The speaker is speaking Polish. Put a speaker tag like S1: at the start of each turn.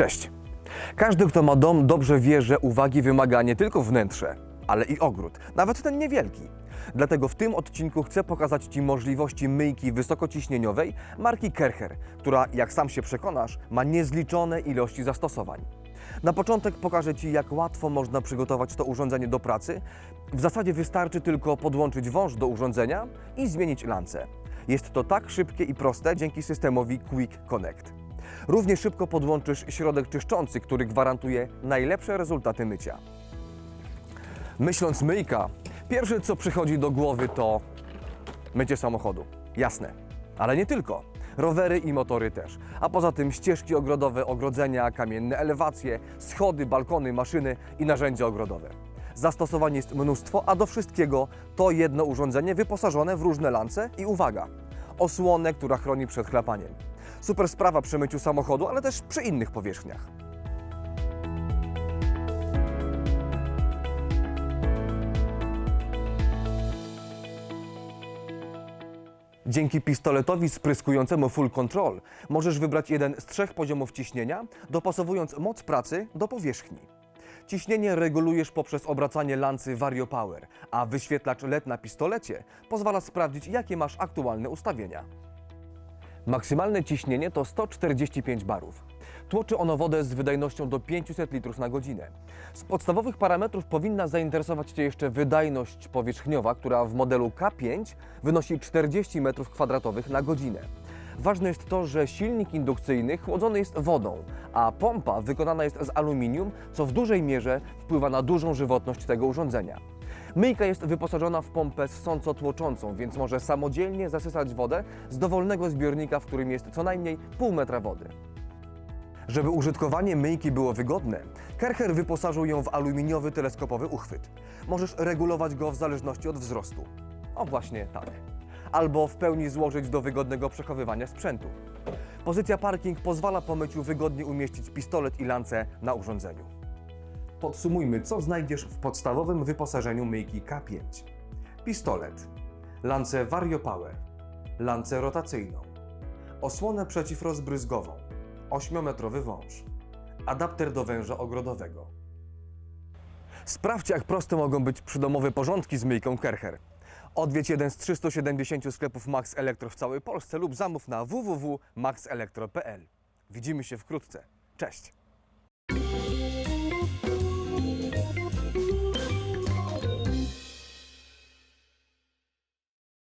S1: Cześć. Każdy, kto ma dom, dobrze wie, że uwagi wymaga nie tylko wnętrze, ale i ogród, nawet ten niewielki. Dlatego w tym odcinku chcę pokazać Ci możliwości myjki wysokociśnieniowej marki Kercher, która, jak sam się przekonasz, ma niezliczone ilości zastosowań. Na początek pokażę Ci, jak łatwo można przygotować to urządzenie do pracy. W zasadzie wystarczy tylko podłączyć wąż do urządzenia i zmienić lance. Jest to tak szybkie i proste dzięki systemowi Quick Connect. Równie szybko podłączysz środek czyszczący, który gwarantuje najlepsze rezultaty mycia. Myśląc myjka, pierwsze co przychodzi do głowy to mycie samochodu. Jasne, ale nie tylko. Rowery i motory też. A poza tym ścieżki ogrodowe, ogrodzenia, kamienne elewacje, schody, balkony, maszyny i narzędzia ogrodowe. Zastosowań jest mnóstwo, a do wszystkiego to jedno urządzenie wyposażone w różne lance i uwaga, osłonę, która chroni przed chlapaniem. Super sprawa przy myciu samochodu, ale też przy innych powierzchniach. Dzięki pistoletowi spryskującemu Full Control możesz wybrać jeden z trzech poziomów ciśnienia, dopasowując moc pracy do powierzchni. Ciśnienie regulujesz poprzez obracanie lancy Vario Power, a wyświetlacz LED na pistolecie pozwala sprawdzić, jakie masz aktualne ustawienia. Maksymalne ciśnienie to 145 barów. Tłoczy ono wodę z wydajnością do 500 litrów na godzinę. Z podstawowych parametrów powinna zainteresować Cię jeszcze wydajność powierzchniowa, która w modelu K5 wynosi 40 m2 na godzinę. Ważne jest to, że silnik indukcyjny chłodzony jest wodą, a pompa wykonana jest z aluminium, co w dużej mierze wpływa na dużą żywotność tego urządzenia. Myjka jest wyposażona w pompę ssąco-tłoczącą, więc może samodzielnie zasysać wodę z dowolnego zbiornika, w którym jest co najmniej pół metra wody. Żeby użytkowanie myjki było wygodne, Kercher wyposażył ją w aluminiowy teleskopowy uchwyt. Możesz regulować go w zależności od wzrostu. O właśnie tak. Albo w pełni złożyć do wygodnego przechowywania sprzętu. Pozycja parking pozwala po myciu wygodnie umieścić pistolet i lance na urządzeniu. Podsumujmy, co znajdziesz w podstawowym wyposażeniu myjki K5. Pistolet, lancę Vario Power, lancę rotacyjną, osłonę przeciwrozbryzgową, 8-metrowy wąż, adapter do węża ogrodowego. Sprawdź, jak proste mogą być przydomowe porządki z myjką Kercher. Odwiedź jeden z 370 sklepów Max Elektro w całej Polsce lub zamów na www.maxelektro.pl. Widzimy się wkrótce. Cześć!